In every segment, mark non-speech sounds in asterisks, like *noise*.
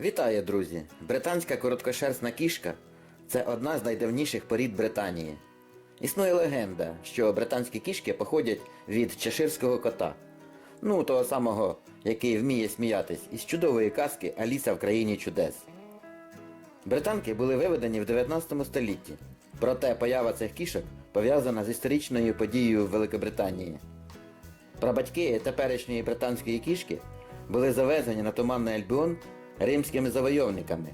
Вітаю, друзі! Британська короткошерстна кішка це одна з найдавніших порід Британії. Існує легенда, що британські кішки походять від чеширського кота. Ну, того самого, який вміє сміятись із чудової казки Аліса в країні чудес. Британки були виведені в 19 столітті, проте поява цих кішок пов'язана з історичною подією в Великобританії. Прабатьки теперішньої британської кішки були завезені на Туманний Альбіон римськими завойовниками.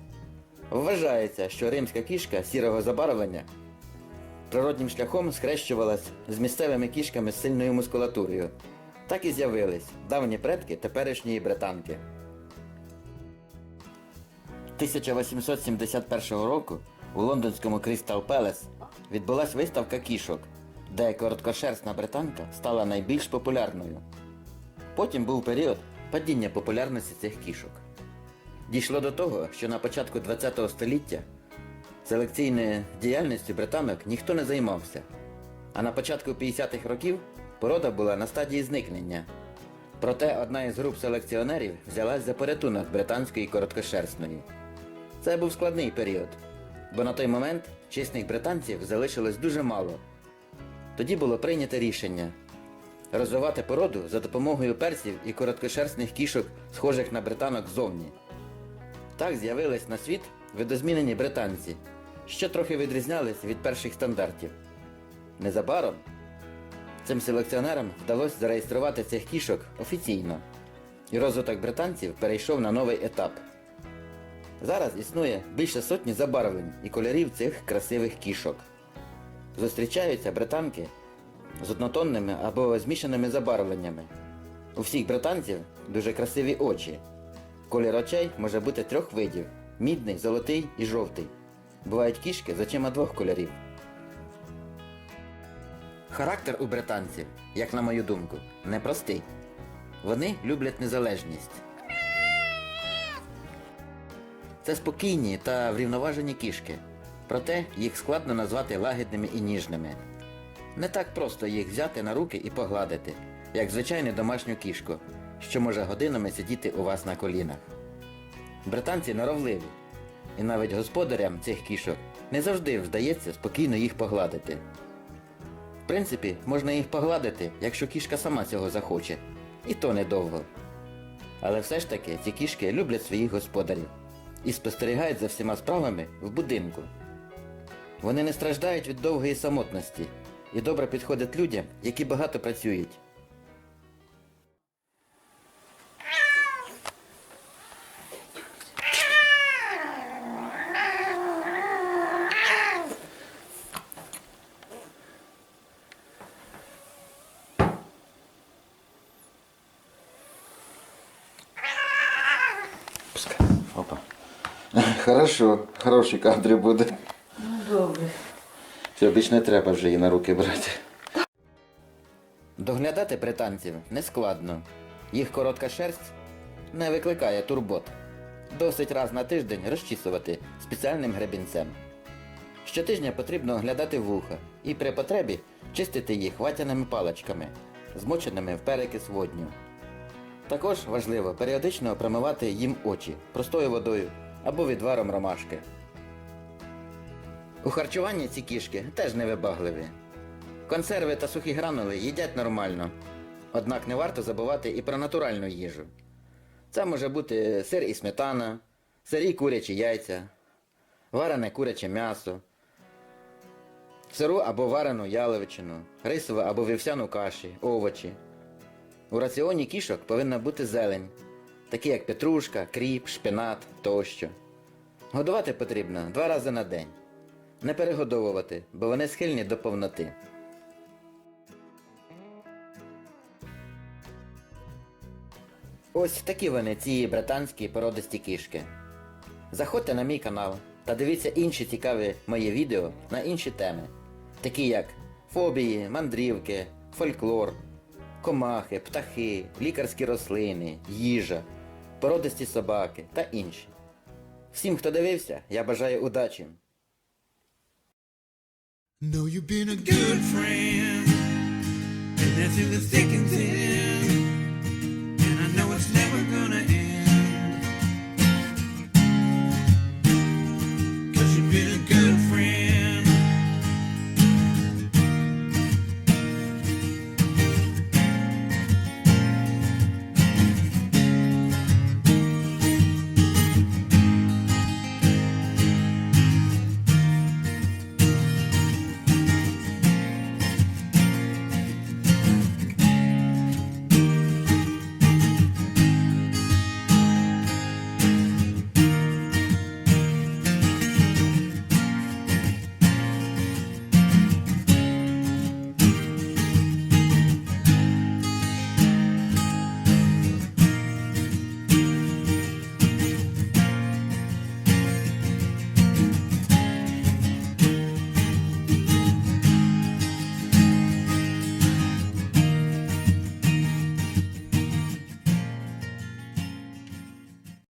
Вважається, що римська кішка сірого забарвлення природнім шляхом схрещувалась з місцевими кішками з сильною мускулатурою. Так і з'явились давні предки теперішньої британки. 1871 року у лондонському Crystal Palace відбулась виставка кішок, де короткошерстна британка стала найбільш популярною. Потім був період падіння популярності цих кішок. Дійшло до того, що на початку ХХ століття селекційною діяльністю британок ніхто не займався. А на початку 50-х років порода була на стадії зникнення. Проте одна із груп селекціонерів взялась за порятунок британської короткошерстної. Це був складний період, бо на той момент чесних британців залишилось дуже мало. Тоді було прийнято рішення розвивати породу за допомогою персів і короткошерстних кішок, схожих на британок ззовні. Так з'явились на світ видозмінені британці, що трохи відрізнялись від перших стандартів. Незабаром цим селекціонерам вдалося зареєструвати цих кішок офіційно, і розвиток британців перейшов на новий етап. Зараз існує більше сотні забарвлень і кольорів цих красивих кішок. Зустрічаються британки з однотонними або змішаними забарвленнями. У всіх британців дуже красиві очі. Колір очей може бути трьох видів: мідний, золотий і жовтий. Бувають кішки з очима двох кольорів. Характер у британців, як на мою думку, непростий. Вони люблять незалежність. Це спокійні та врівноважені кішки, проте їх складно назвати лагідними і ніжними. Не так просто їх взяти на руки і погладити, як звичайну домашню кішку, що може годинами сидіти у вас на колінах. Британці норовливі, і навіть господарям цих кішок не завжди вдається спокійно їх погладити. В принципі, можна їх погладити, якщо кішка сама цього захоче, і то недовго. Але все ж таки ці кішки люблять своїх господарів і спостерігають за всіма справами в будинку. Вони не страждають від довгої самотності і добре підходять людям, які багато працюють. Опа. *laughs* Хорошо, хороші кадри буде. Ну, добре. Все, більш не треба вже її на руки брати. Доглядати британців не складно. Їх коротка шерсть не викликає турбот. Досить раз на тиждень розчісувати спеціальним гребінцем. Щотижня потрібно оглядати вуха і при потребі чистити їх ватяними паличками, змоченими в перекис водню. Також важливо періодично промивати їм очі простою водою або відваром ромашки. У харчуванні ці кішки теж невибагливі. Консерви та сухі гранули їдять нормально. Однак не варто забувати і про натуральну їжу. Це може бути сир і сметана, сирі курячі яйця, варене куряче м'ясо, сиру або варену яловичину, рисову або вівсяну каші, овочі. У раціоні кішок повинна бути зелень, такі як петрушка, кріп, шпинат тощо. Годувати потрібно два рази на день. Не перегодовувати, бо вони схильні до повноти. Ось такі вони, ці британські породисті кішки. Заходьте на мій канал та дивіться інші цікаві мої відео на інші теми, такі як фобії, мандрівки, фольклор, комахи, птахи, лікарські рослини, їжа, породисті собаки та інші. Всім, хто дивився, я бажаю удачі! Know you've been a good friend, and that's in the thick and thin.